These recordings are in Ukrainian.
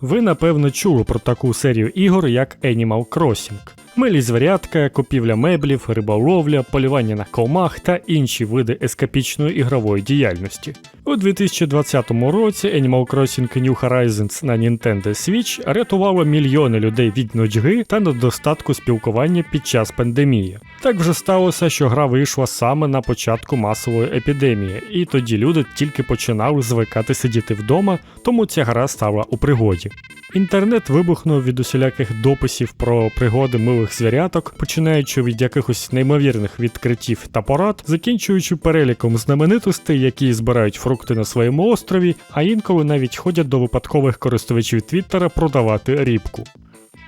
Ви напевно чули про таку серію ігор, як Animal Crossing. Милі звірятка, купівля меблів, риболовля, полювання на комах та інші види ескапічної ігрової діяльності. У 2020 році Animal Crossing New Horizons на Nintendo Switch рятувало мільйони людей від нудьги та недостатку спілкування під час пандемії. Так вже сталося, що гра вийшла саме на початку масової епідемії, і тоді люди тільки починали звикати сидіти вдома, тому ця гра стала у пригоді. Інтернет вибухнув від усіляких дописів про пригоди милих звіряток, починаючи від якихось неймовірних відкриттів та порад, закінчуючи переліком знаменитостей, які збирають фрукти на своєму острові, а інколи навіть ходять до випадкових користувачів Твіттера продавати рібку.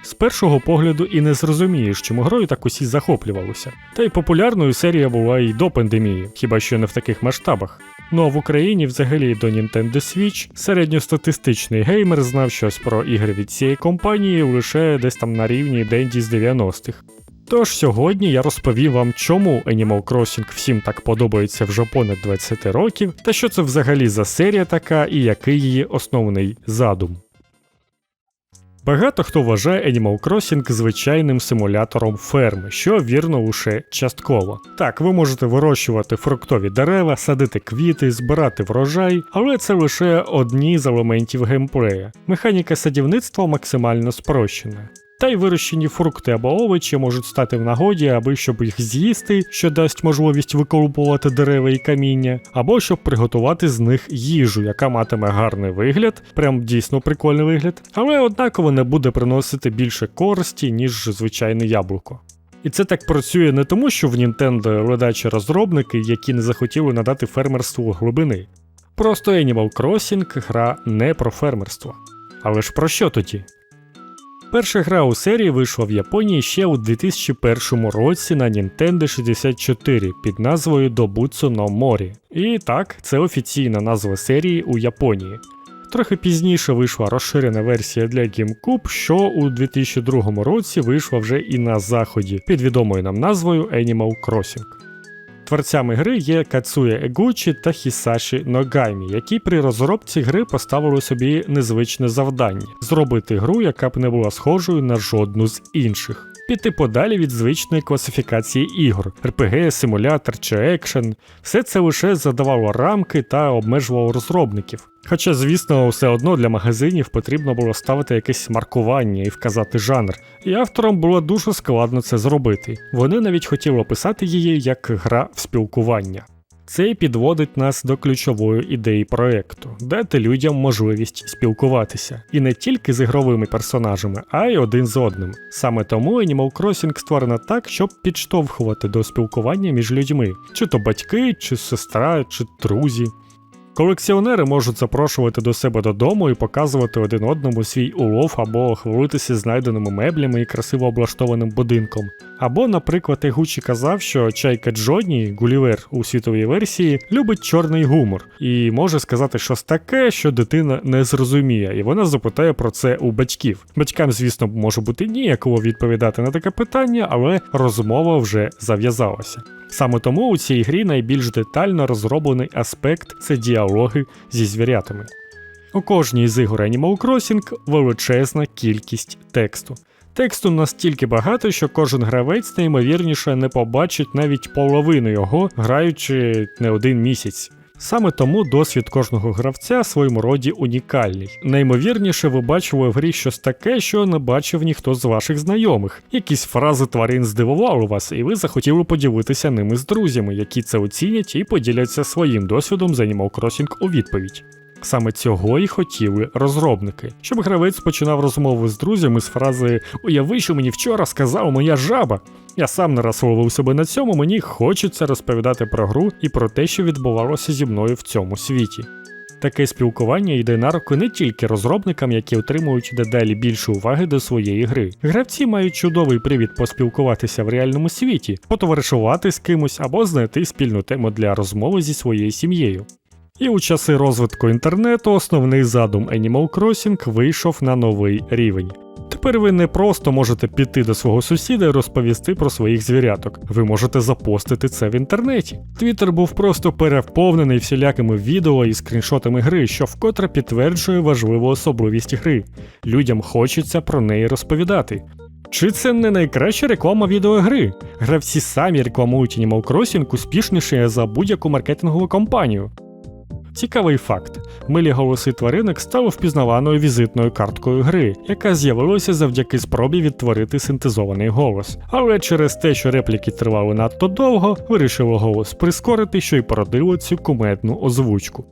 З першого погляду і не зрозумієш, чому грою так усі захоплювалися. Та й популярною серія була і до пандемії, хіба що не в таких масштабах. Ну а в Україні взагалі до Nintendo Switch середньостатистичний геймер знав щось про ігри від цієї компанії лише десь там на рівні Денді з 90-х. Тож сьогодні я розповім вам, чому Animal Crossing всім так подобається вже понад 20 років, та що це взагалі за серія така і який її основний задум. Багато хто вважає Animal Crossing звичайним симулятором ферми, що вірно лише частково. Так, ви можете вирощувати фруктові дерева, садити квіти, збирати врожай, але це лише одні з елементів геймплея. Механіка садівництва максимально спрощена. Та й вирощені фрукти або овочі можуть стати в нагоді, аби щоб їх з'їсти, що дасть можливість виколупувати дерева і каміння, або щоб приготувати з них їжу, яка матиме гарний вигляд, прям дійсно прикольний вигляд, але однаково не буде приносити більше користі, ніж звичайне яблуко. І це так працює не тому, що в Nintendo ледачі розробники, які не захотіли надати фермерству глибини. Просто Animal Crossing гра не про фермерство. Але ж про що тоді? Перша гра у серії вийшла в Японії ще у 2001 році на Nintendo 64 під назвою Dobutsu no Mori. І так, це офіційна назва серії у Японії. Трохи пізніше вийшла розширена версія для GameCube, що у 2002 році вийшла вже і на заході під відомою нам назвою Animal Crossing. Творцями гри є Кацуя Егучі та Хісаші Ногаймі, які при розробці гри поставили собі незвичне завдання зробити гру, яка б не була схожою на жодну з інших. Піти подалі від звичної класифікації ігор, RPG, симулятор чи екшен, все це лише задавало рамки та обмежувало розробників. Хоча, звісно, все одно для магазинів потрібно було ставити якесь маркування і вказати жанр, і авторам було дуже складно це зробити. Вони навіть хотіли описати її як гра в спілкування. Це і підводить нас до ключової ідеї проекту дати людям можливість спілкуватися і не тільки з ігровими персонажами, а й один з одним. Саме тому Animal Crossing створена так, щоб підштовхувати до спілкування між людьми, чи то батьки, чи сестра, чи друзі. Колекціонери можуть запрошувати до себе додому і показувати один одному свій улов або хвалитися знайденими меблями і красиво облаштованим будинком. Або, наприклад, Егучі казав, що чайка Джоні, Гулівер у світовій версії, любить чорний гумор і може сказати щось таке, що дитина не зрозуміє, і вона запитає про це у батьків. Батькам, звісно, може бути ніяково відповідати на таке питання, але розмова вже зав'язалася. Саме тому у цій грі найбільш детально розроблений аспект це діалоги зі звірятами. У кожній з ігор Animal Crossing величезна кількість тексту. Тексту настільки багато, що кожен гравець неймовірніше не побачить навіть половину його, граючи не один місяць. Саме тому досвід кожного гравця в своєму роді унікальний. Наймовірніше, ви бачили в грі щось таке, що не бачив ніхто з ваших знайомих. Якісь фрази тварин здивували вас, і ви захотіли поділитися ними з друзями, які це оцінять і поділяться своїм досвідом за Animal Crossing у відповідь. Саме цього і хотіли розробники, щоб гравець починав розмову з друзями з фрази Уяви, що мені вчора сказав моя жаба. Я сам не раз ловив себе на цьому, мені хочеться розповідати про гру і про те, що відбувалося зі мною в цьому світі. Таке спілкування йде на руку не тільки розробникам, які отримують дедалі більше уваги до своєї гри. Гравці мають чудовий привід поспілкуватися в реальному світі, потоваришувати з кимось або знайти спільну тему для розмови зі своєю сім'єю. І у часи розвитку інтернету основний задум Animal Crossing вийшов на новий рівень. Тепер ви не просто можете піти до свого сусіда і розповісти про своїх звіряток. Ви можете запостити це в інтернеті. Твіттер був просто переповнений всілякими відео і скріншотами гри, що вкотре підтверджує важливу особливість гри. Людям хочеться про неї розповідати. Чи це не найкраща реклама відеогри? Гравці самі рекламують Animal Crossing успішніше за будь-яку маркетингову компанію. Цікавий факт: милі голоси тваринок стали впізнаваною візитною карткою гри, яка з'явилася завдяки спробі відтворити синтезований голос. Але через те, що репліки тривали надто довго, вирішило голос прискорити, що й породило цю кумедну озвучку.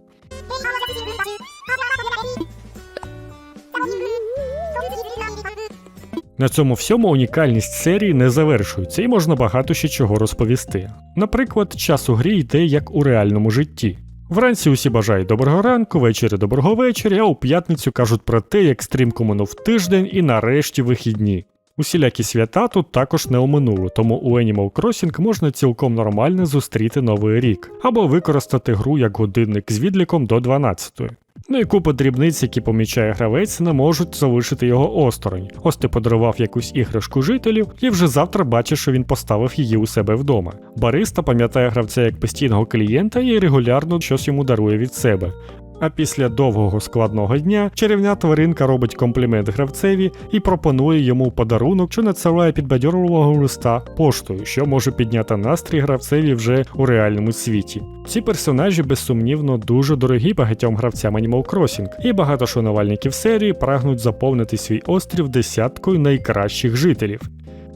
На цьому всьому унікальність серії не завершується і можна багато ще чого розповісти. Наприклад, час у грі йде як у реальному житті. Вранці усі бажають доброго ранку, ввечері доброго вечора, а у п'ятницю кажуть про те, як стрімко минув тиждень і нарешті вихідні. Усілякі свята тут також не оминули, тому у Animal Crossing можна цілком нормально зустріти новий рік, або використати гру як годинник з відліком до 12. Ну і купа дрібниць, які помічає гравець, не можуть залишити його осторонь. Ось ти подарував якусь іграшку жителів, і вже завтра бачиш, що він поставив її у себе вдома. Бариста пам'ятає гравця як постійного клієнта і регулярно щось йому дарує від себе. А після довгого складного дня чарівня тваринка робить комплімент гравцеві і пропонує йому подарунок, що надсилає підбадьорливого листа поштою, що може підняти настрій гравцеві вже у реальному світі. Ці персонажі безсумнівно дуже дорогі багатьом гравцям Animal Crossing, і багато шанувальників серії прагнуть заповнити свій острів десяткою найкращих жителів.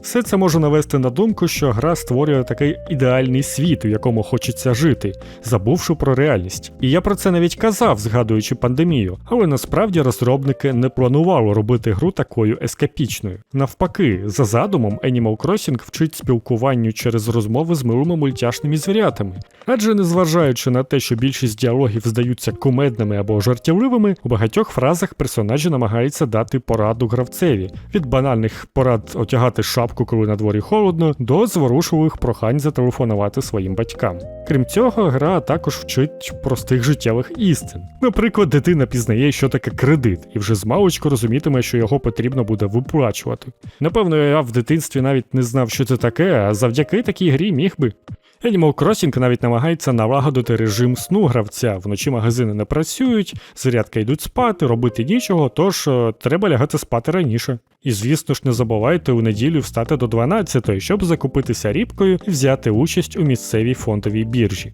Все це може навести на думку, що гра створює такий ідеальний світ, у якому хочеться жити, забувши про реальність. І я про це навіть казав, згадуючи пандемію, але насправді розробники не планували робити гру такою ескапічною. Навпаки, за задумом, Animal Crossing вчить спілкуванню через розмови з милими мультяшними звірятами. Адже незважаючи на те, що більшість діалогів здаються кумедними або жартівливими, у багатьох фразах персонажі намагаються дати пораду гравцеві від банальних порад отягати шапку, коли на дворі холодно, до зворушливих прохань зателефонувати своїм батькам. Крім цього, гра також вчить простих життєвих істин. Наприклад, дитина пізнає, що таке кредит, і вже з розумітиме, що його потрібно буде виплачувати. Напевно, я в дитинстві навіть не знав, що це таке, а завдяки такій грі міг би. Animal Crossing навіть намагається налагодити режим сну гравця. Вночі магазини не працюють, зарядки йдуть спати, робити нічого, тож е, треба лягати спати раніше. І звісно ж, не забувайте у неділю встати до 12, щоб закупитися рібкою і взяти участь у місцевій фондовій біржі.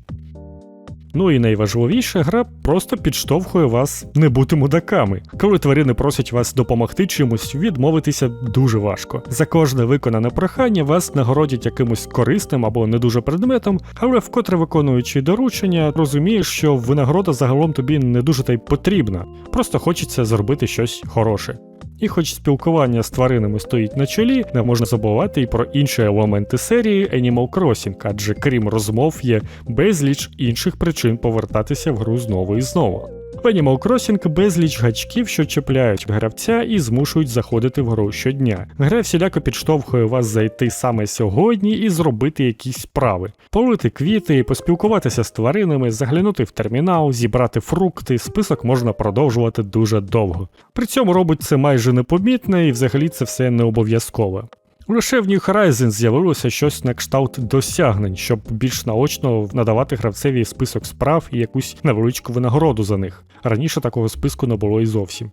Ну і найважливіше, гра просто підштовхує вас не бути мудаками. Коли тварини просять вас допомогти чимось, відмовитися дуже важко. За кожне виконане прохання вас нагородять якимось корисним або не дуже предметом, але вкотре виконуючи доручення, розумієш, що винагорода загалом тобі не дуже та й потрібна. Просто хочеться зробити щось хороше. І хоч спілкування з тваринами стоїть на чолі, не можна забувати і про інші елементи серії Animal Crossing, адже крім розмов є безліч інших причин повертатися в гру знову і знову. В Animal Crossing безліч гачків, що чіпляють гравця і змушують заходити в гру щодня. Гра всіляко підштовхує вас зайти саме сьогодні і зробити якісь справи, полити квіти, поспілкуватися з тваринами, заглянути в термінал, зібрати фрукти. Список можна продовжувати дуже довго. При цьому робить це майже непомітно і взагалі це все не обов'язково. Лише в New Horizons з'явилося щось на кшталт досягнень, щоб більш наочно надавати гравцеві список справ і якусь невеличку винагороду за них. Раніше такого списку не було і зовсім.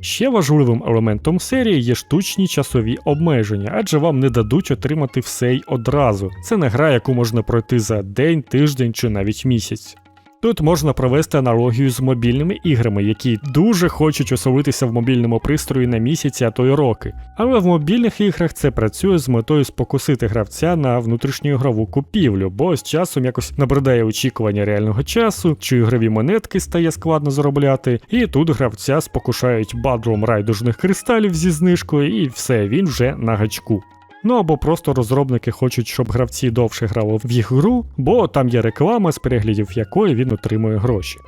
Ще важливим елементом серії є штучні часові обмеження, адже вам не дадуть отримати все й одразу. Це не гра, яку можна пройти за день, тиждень чи навіть місяць. Тут можна провести аналогію з мобільними іграми, які дуже хочуть оселитися в мобільному пристрої на місяці, а то й роки. Але в мобільних іграх це працює з метою спокусити гравця на внутрішню ігрову купівлю, бо з часом якось набридає очікування реального часу, чи ігрові монетки стає складно заробляти, і тут гравця спокушають бадром райдужних кристалів зі знижкою, і все, він вже на гачку. Ну або просто розробники хочуть, щоб гравці довше грали в їх гру, бо там є реклама, з переглядів якої він отримує гроші.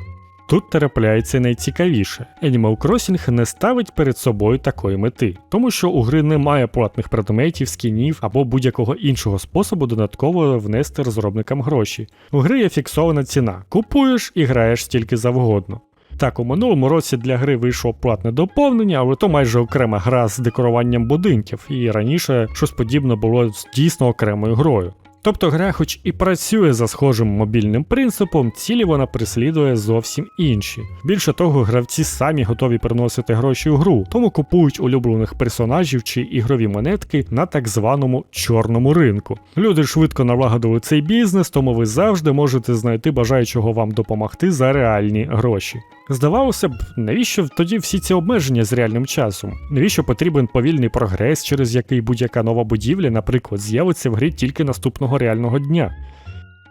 Тут трапляється найцікавіше. Animal Crossing не ставить перед собою такої мети, тому що у гри немає платних предметів, скінів або будь-якого іншого способу додатково внести розробникам гроші. У гри є фіксована ціна. Купуєш і граєш стільки завгодно. Так, у минулому році для гри вийшло платне доповнення, але то майже окрема гра з декоруванням будинків, і раніше щось подібне було з дійсно окремою грою. Тобто гра, хоч і працює за схожим мобільним принципом, цілі вона переслідує зовсім інші. Більше того, гравці самі готові приносити гроші у гру, тому купують улюблених персонажів чи ігрові монетки на так званому чорному ринку. Люди швидко налагодили цей бізнес, тому ви завжди можете знайти бажаючого вам допомогти за реальні гроші. Здавалося б, навіщо тоді всі ці обмеження з реальним часом? Навіщо потрібен повільний прогрес, через який будь-яка нова будівля, наприклад, з'явиться в грі тільки наступного реального дня?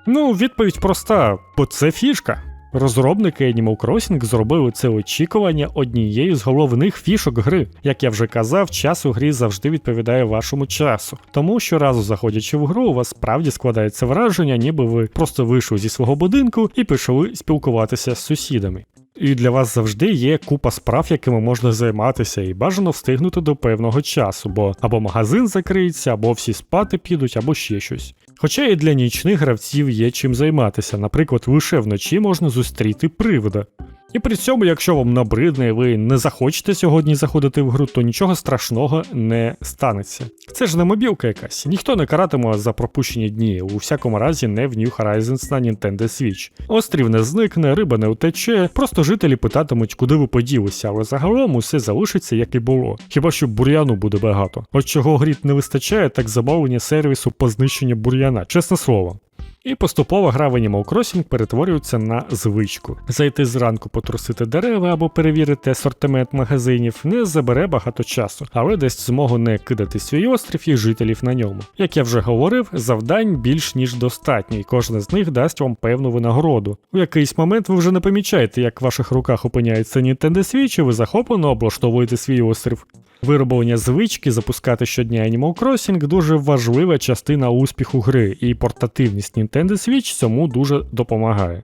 Ну, відповідь проста, бо це фішка. Розробники Animal Crossing зробили це очікування однією з головних фішок гри. Як я вже казав, час у грі завжди відповідає вашому часу. Тому щоразу заходячи в гру, у вас справді складається враження, ніби ви просто вийшли зі свого будинку і почали спілкуватися з сусідами. І для вас завжди є купа справ, якими можна займатися, і бажано встигнути до певного часу, бо або магазин закриється, або всі спати підуть, або ще щось. Хоча і для нічних гравців є чим займатися, наприклад, лише вночі можна зустріти привида. І при цьому, якщо вам набридне і ви не захочете сьогодні заходити в гру, то нічого страшного не станеться. Це ж не мобілка якась, ніхто не каратиме за пропущені дні, у всякому разі не в New Horizons на Nintendo Switch. Острів не зникне, риба не утече, просто жителі питатимуть, куди ви поділися, але загалом усе залишиться як і було. Хіба що бур'яну буде багато. От чого гріт не вистачає, так замовлення сервісу по знищенню бур'яна, чесне слово. І поступово гра в Animal Crossing перетворюється на звичку. Зайти зранку потрусити дерева або перевірити асортимент магазинів не забере багато часу, але дасть змогу не кидати свій острів і жителів на ньому. Як я вже говорив, завдань більш ніж достатньо, і кожне з них дасть вам певну винагороду. У якийсь момент ви вже не помічаєте, як в ваших руках опиняється Nintendo Switch, і ви захоплено облаштовуєте свій острів. Вироблення звички запускати щодня Animal Crossing дуже важлива частина успіху гри, і портативність Nintendo Switch цьому дуже допомагає.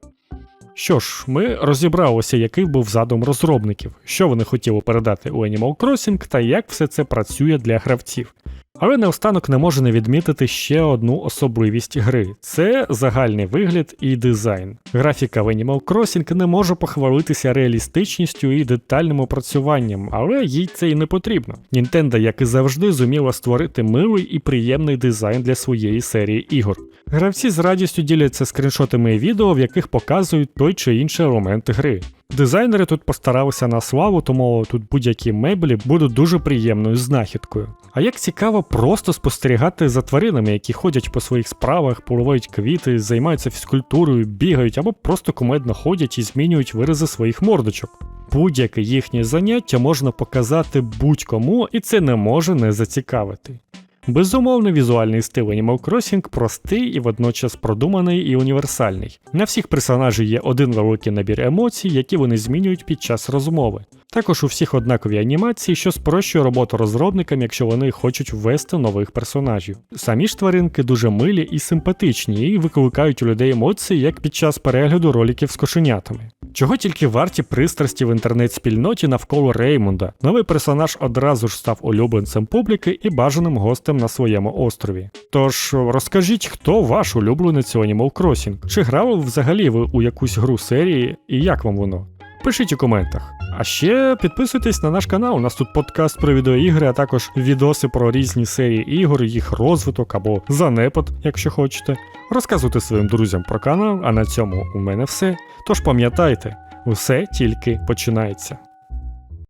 Що ж, ми розібралися, який був задум розробників, що вони хотіли передати у Animal Crossing та як все це працює для гравців. Але наостанок не можу не відмітити ще одну особливість гри: це загальний вигляд і дизайн. Графіка в Animal Crossing не може похвалитися реалістичністю і детальним опрацюванням, але їй це і не потрібно. Nintendo, як і завжди, зуміла створити милий і приємний дизайн для своєї серії ігор. Гравці з радістю діляться скріншотами і відео, в яких показують той чи інший елемент гри. Дизайнери тут постаралися на славу, тому тут будь-які меблі будуть дуже приємною знахідкою. А як цікаво просто спостерігати за тваринами, які ходять по своїх справах, поливають квіти, займаються фізкультурою, бігають або просто кумедно ходять і змінюють вирази своїх мордочок. Будь-яке їхнє заняття можна показати будь-кому, і це не може не зацікавити. Безумовно, візуальний стиль Animal Crossing простий і водночас продуманий і універсальний. На всіх персонажів є один великий набір емоцій, які вони змінюють під час розмови. Також у всіх однакові анімації, що спрощує роботу розробникам, якщо вони хочуть ввести нових персонажів. Самі ж тваринки дуже милі і симпатичні, і викликають у людей емоції, як під час перегляду роликів з кошенятами. Чого тільки варті пристрасті в інтернет-спільноті навколо Реймунда. Новий персонаж одразу ж став улюбленцем публіки і бажаним гостем на своєму острові. Тож розкажіть, хто ваш улюбленець у Animal Crossing? Чи грали взагалі ви у якусь гру серії і як вам воно? Пишіть у коментах. А ще підписуйтесь на наш канал. У нас тут подкаст про відеоігри, а також відоси про різні серії ігор, їх розвиток або занепад, якщо хочете. Розказуйте своїм друзям про канал, а на цьому у мене все. Тож пам'ятайте, усе тільки починається.